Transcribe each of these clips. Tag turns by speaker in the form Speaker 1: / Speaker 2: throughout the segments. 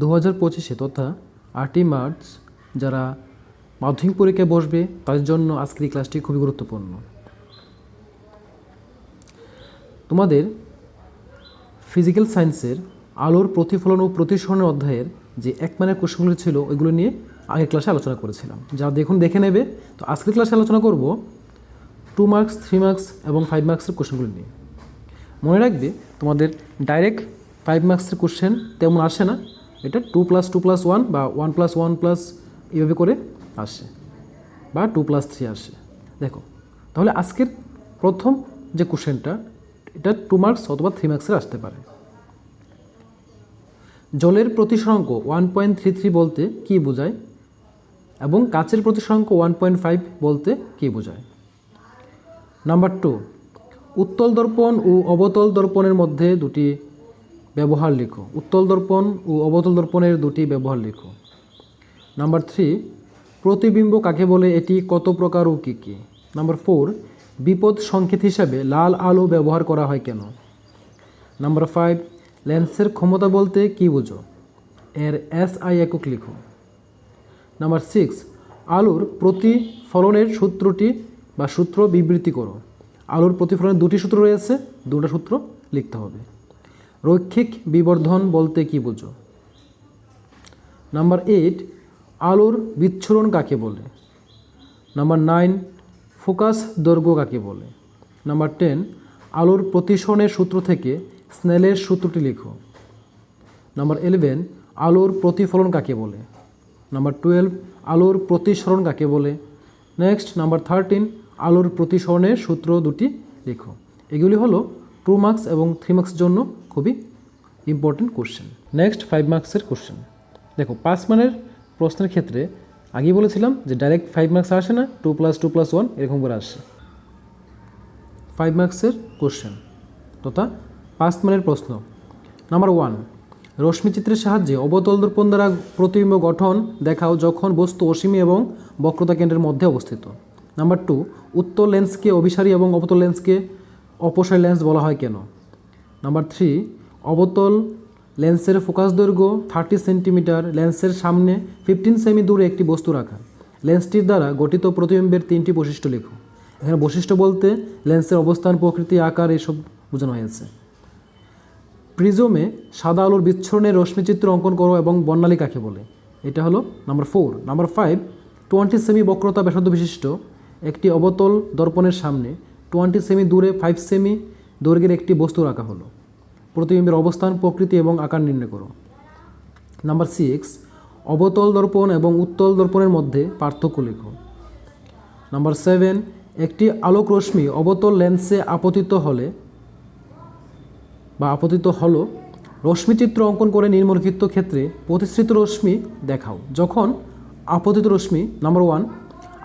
Speaker 1: দু হাজার পঁচিশে তথা আটই মার্চ যারা মাধ্যমিক পরীক্ষায় বসবে, তাদের জন্য আজকের এই ক্লাসটি খুবই গুরুত্বপূর্ণ। তোমাদের ফিজিক্যাল সায়েন্সের আলোর প্রতিফলন ও প্রতিসরণের অধ্যায়ের যে এক মানের কোশ্চেনগুলো ছিল, ওইগুলো নিয়ে আগের ক্লাসে আলোচনা করেছিলাম। যা দেখুন, দেখে নেবে। তো আজকের ক্লাসে আলোচনা করব টু মার্কস থ্রি মার্কস এবং ফাইভ মার্কসের কোশ্চেনগুলো নিয়ে। মনে রাখবে, তোমাদের ডাইরেক্ট ফাইভ মার্কসের কোশ্চেন তেমন আসে না। এটা two plus two plus one বা ওয়ান প্লাস ওয়ান প্লাস এইভাবে করে আসে বা টু প্লাস থ্রি আসে। দেখো, তাহলে আজকের প্রথম যে কোশ্চেনটা এটা টু মার্কস অথবা থ্রি মার্কসের আসতে পারে। জলের প্রতিসরাঙ্ক ওয়ান পয়েন্ট থ্রি থ্রি বলতে কী বোঝায়? এবং কাচের প্রতিসরাঙ্ক ওয়ান পয়েন্ট ফাইভ বলতে কী বোঝায়? নাম্বার টু উত্তল দর্পণ ও অবতল দর্পণের মধ্যে দুটি ব্যবহার লিখো। উত্তল দর্পণ ও অবতল দর্পণের দুটি ব্যবহার লিখো। নাম্বার থ্রি প্রতিবিম্ব কাকে বলে? এটি কত প্রকার ও কী কী? নাম্বার ফোর বিপদ সংকেত হিসাবে লাল আলো ব্যবহার করা হয় কেন? নাম্বার ফাইভ লেন্সের ক্ষমতা বলতে কী বোঝো? এর এস আই একক লিখো। নাম্বার সিক্স আলোর প্রতিফলনের সূত্রটি বা সূত্র বিবৃতি করো। আলোর প্রতিফলনের দুটি সূত্র রয়েছে, দুটো সূত্র লিখতে হবে। রৈখিক বিবর্ধন বলতে কী বোঝো? নাম্বার এইট, আলোর বিচ্ছুরণ কাকে বলে? নাম্বার নাইন, ফোকাস দৈর্ঘ্য কাকে বলে? নাম্বার টেন, আলোর প্রতিসরণের সূত্র থেকে স্নেলের সূত্রটি লিখো। নাম্বার ইলেভেন, আলোর প্রতিফলন কাকে বলে? নাম্বার টুয়েলভ, আলোর প্রতিসরণ কাকে বলে? নেক্সট, নাম্বার থার্টিন, আলোর প্রতিসরণের সূত্র দুটি লিখো। এগুলি হলো টু মার্কস এবং থ্রি মার্কসের জন্য খুবই ইম্পর্টেন্ট কোশ্চেন নেক্সট ফাইভ মার্কসের কোশ্চেন দেখো, পাঁচ মানের প্রশ্নের ক্ষেত্রে আগেই বলেছিলাম যে ডাইরেক্ট ফাইভ মার্কস আসে না two plus two plus one এরকম করে আসে। ফাইভ মার্কসের কোশ্চেন তথা পাঁচ মানের প্রশ্ন। নাম্বার ওয়ান রশ্মিচিত্রের সাহায্যে অবতল দর্পণ দ্বারা প্রতিবিম্ব গঠন দেখাও যখন বস্তু অসীমী এবং বক্রতা কেন্দ্রের মধ্যে অবস্থিত। নাম্বার টু উত্তল লেন্সকে অভিসারী এবং অবতল লেন্সকে অপসারী লেন্স বলা হয় কেন? নাম্বার থ্রি, অবতল লেন্সের ফোকাস দৈর্ঘ্য থার্টি সেন্টিমিটার, লেন্সের সামনে ফিফটিন সেমি দূরে একটি বস্তু রাখা। লেন্সটির দ্বারা গঠিত প্রতিবিম্বের তিনটি বৈশিষ্ট্য লেখো। এখানে বৈশিষ্ট্য বলতে লেন্সের অবস্থান, প্রকৃতি, আকার এসব বোঝানো হয়েছে। প্রিজমে সাদা আলোর বিচ্ছরণের রশ্মিচিত্র অঙ্কন করো এবং বর্ণালী কাকে বলে? এটা হলো number four. Number five, twenty semi বক্রতা ব্যাসার্ধ বিশিষ্ট একটি অবতল দর্পণের সামনে টোয়েন্টি সেমি দূরে ফাইভ সেমি দৈর্ঘ্যের একটি বস্তু রাখা হলো। প্রতিবিম্বের অবস্থান, প্রকৃতি এবং আকার নির্ণয় করো। নাম্বার সিক্স অবতল দর্পণ এবং উত্তল দর্পণের মধ্যে পার্থক্য লেখো। নাম্বার সেভেন একটি আলোক রশ্মি অবতল লেন্সে আপতিত হলে বা আপতিত হলো রশ্মিচিত্র অঙ্কন করে নির্মলিখিত ক্ষেত্রে প্রতিশ্রিত রশ্মি দেখাও। যখন আপতিত রশ্মি নাম্বার ওয়ান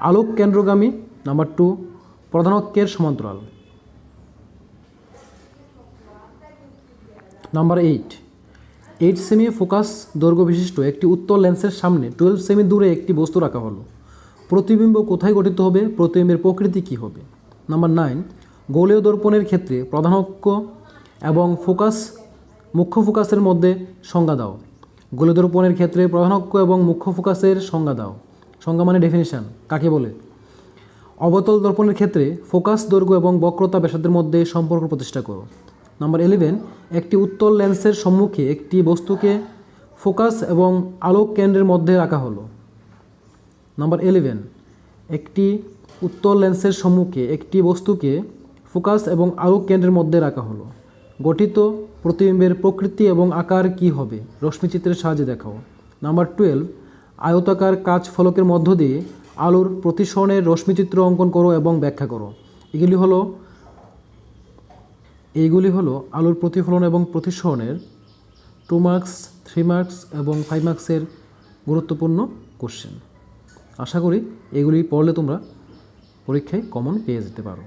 Speaker 1: আলোক কেন্দ্রগামী নাম্বার টু প্রধানকের সমান্তরাল। নাম্বার এইট এইট সেমি ফোকাস দৈর্ঘ্য বিশিষ্ট একটি উত্তর লেন্সের সামনে টুয়েলভ সেমি দূরে একটি বস্তু রাখা হলো। প্রতিবিম্ব কোথায় গঠিত হবে? প্রতিবিম্বের প্রকৃতি কী হবে? নাম্বার নাইন গোলীয় দর্পণের ক্ষেত্রে প্রধানক্য এবং ফোকাস মুখ্য ফোকাসের মধ্যে সংজ্ঞা দাও। গোলীয় দর্পণের ক্ষেত্রে প্রধানক্য এবং মুখ্য ফোকাসের সংজ্ঞা দাও। সংজ্ঞা মানে ডেফিনেশন কাকে বলে? অবতল দর্পণের ক্ষেত্রে ফোকাস দৈর্ঘ্য এবং বক্রতা ব্যাসার্ধের মধ্যে সম্পর্ক প্রতিষ্ঠা করো। নাম্বার ইলেভেন একটি উত্তল লেন্সের সম্মুখে একটি বস্তুকে ফোকাস এবং আলোক কেন্দ্রের মধ্যে রাখা হলো। নাম্বার ইলেভেন একটি উত্তল লেন্সের সম্মুখে একটি বস্তুকে ফোকাস এবং আলোক কেন্দ্রের মধ্যে রাখা হলো। গঠিত প্রতিবিম্বের প্রকৃতি এবং আকার কি হবে? রশ্মিচিত্রের সাহায্যে দেখাও। নাম্বার টুয়েলভ আয়তাকার কাচ ফলকের মধ্য দিয়ে আলোর প্রতিসরণের রশ্মিচিত্র অঙ্কন করো এবং ব্যাখ্যা করো। এগুলি হলো এইগুলি হলো আলোর প্রতিফলন এবং প্রতিসরণের টু মার্কস থ্রি মার্কস এবং ফাইভ মার্কসের গুরুত্বপূর্ণ কোশ্চেন আশা করি এগুলি পড়লে তোমরা পরীক্ষায় কমন পেয়ে যেতে পারো।